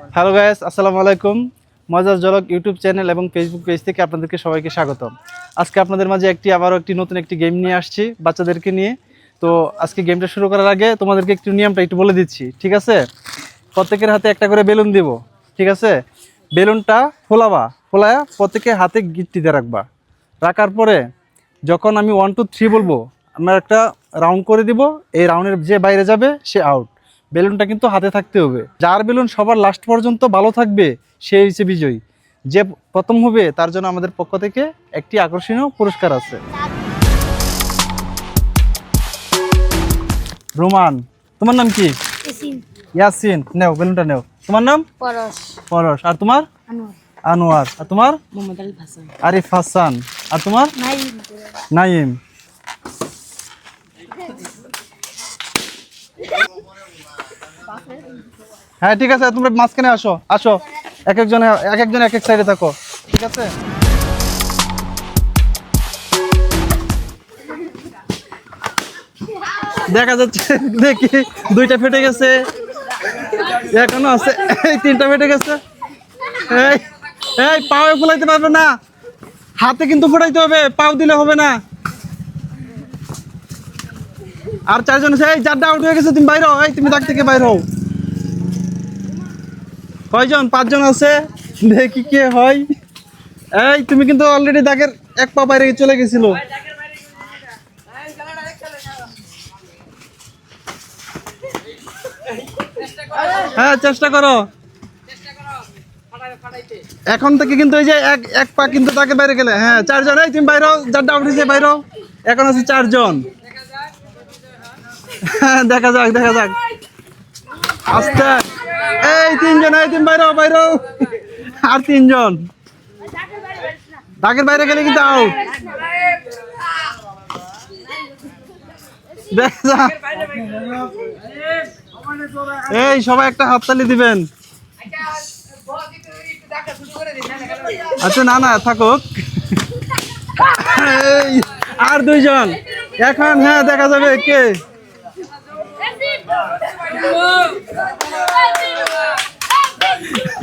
Hello guys আসসালামু আলাইকুম মজার জলক ইউটিউব চ্যানেল এবং ফেসবুক পেজ থেকে আপনাদেরকে সবাইকে স্বাগতম। আজকে আপনাদের মাঝে একটি, আবারও একটি নতুন একটি গেম নিয়ে আসছি বাচ্চাদেরকে নিয়ে। তো আজকে গেমটা শুরু করার আগে তোমাদেরকে একটু নিয়মটা একটু বলে দিচ্ছি, ঠিক আছে? প্রত্যেকের হাতে একটা করে বেলুন দিব, ঠিক আছে? বেলুনটা ফোলাবা, ফোলায়া প্রত্যেকের হাতে গিট্টিতে রাখবা। রাখার পরে যখন আমি ওয়ান টু থ্রি বলব, আমরা একটা রাউন্ড করে দিব, এই রাউন্ডের যে বাইরে যাবে, সে আউট বেলুনটা কিন্তু হাতে থাকতে হবে। যার বেলুন সবার লাস্ট পর্যন্ত ভালো থাকবে সে হচ্ছে বিজয়ী। যে প্রথম হবে তার জন্য আমাদের পক্ষ থেকে একটি আকর্ষণীয় পুরস্কার আছে। রোমান তোমার নাম কি? ইয়াসিন। নেও বেলুনটা নেও। তোমার নাম? পরশ। পরশ। আর তোমার? আনোয়ার। আর তোমার? আরিফ হাসান। আর তোমার? নাই নাইম হ্যাঁ ঠিক আছে, তোমরা মাঝখানে আসো আসো। এক একজনে, এক একজন এক এক সাইডে থাকো, ঠিক আছে? দেখা যাচ্ছে, দেখি, দুইটা ফেটে গেছে। এখনও আছে, এই তিনটা ফেটে গেছে। এই এই, পাও ফোলাইতে পারবে না। হাতে কিন্তু ফোটাইতে হবে, পাও দিলে হবে না। আর চারজন আছে, এই চারটা আউট হয়ে গেছে, তুমি বাইর হও, এই তুমি দাগ থেকে বাইরে হও। কয়জন? পাঁচজন আছে, দেখি কে হয়। এই, তুমি কিন্তু অলরেডি দাগের এক পা বাইরে চলে গেছিল। হ্যাঁ চেষ্টা করো। এখন থেকে কিন্তু এই যে এক এক পা কিন্তু তাকে বাইরে গেলে। হ্যাঁ চারজন, এই তুমি বাইরে চারটা আউট হয়েছে বাইরে এখন আছে চারজন। দেখা যাক দেখা যাক। আস্তে। এই তিনজন, এই তুমি বাইরে বাইরে আর তিনজন। দাগের বাইরে গেলে কিন্তু আউট এই, সবাই একটা হাততালি দিবেন। আচ্ছা না না, থাকুক। আর দুইজন। এখন হ্যাঁ দেখা যাবে কে।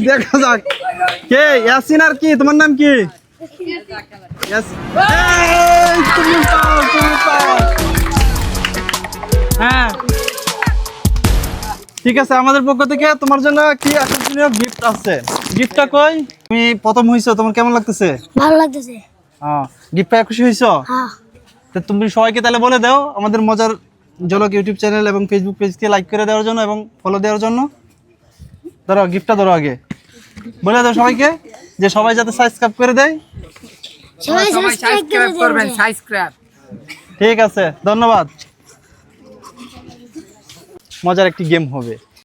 দেখা যাক। কে? ইয়াসিন আর কি? তোমার নাম কি। হ্যাঁ। ঠিক আছে আমাদের পক্ষ থেকে তোমার জন্য কি আকর্ষণীয় গিফট আছে? গিফটটা কই? তুমি প্রথম হইছো তোমার কেমন লাগতেছে? ভালো লাগতেছে। হ্যাঁ গিফট পেয়ে খুশি হইছো? হ্যাঁ। তো তুমি সবাইকে তাহলে বলে দাও আমাদের মজার জলক ইউটিউব চ্যানেল এবং ফেসবুক পেজকে লাইক করে দেওয়ার জন্য এবং ফলো দেওয়ার জন্য। ধরো গিফটটা ধরো আগে। বলে দাও সবাইকে যে সবাই যাতে সাবস্ক্রাইব করে দেয়। সবাই সবাই সাবস্ক্রাইব করবেন সাবস্ক্রাইব ঠিক আছে ধন্যবাদ। মজার একটি গেম হবে।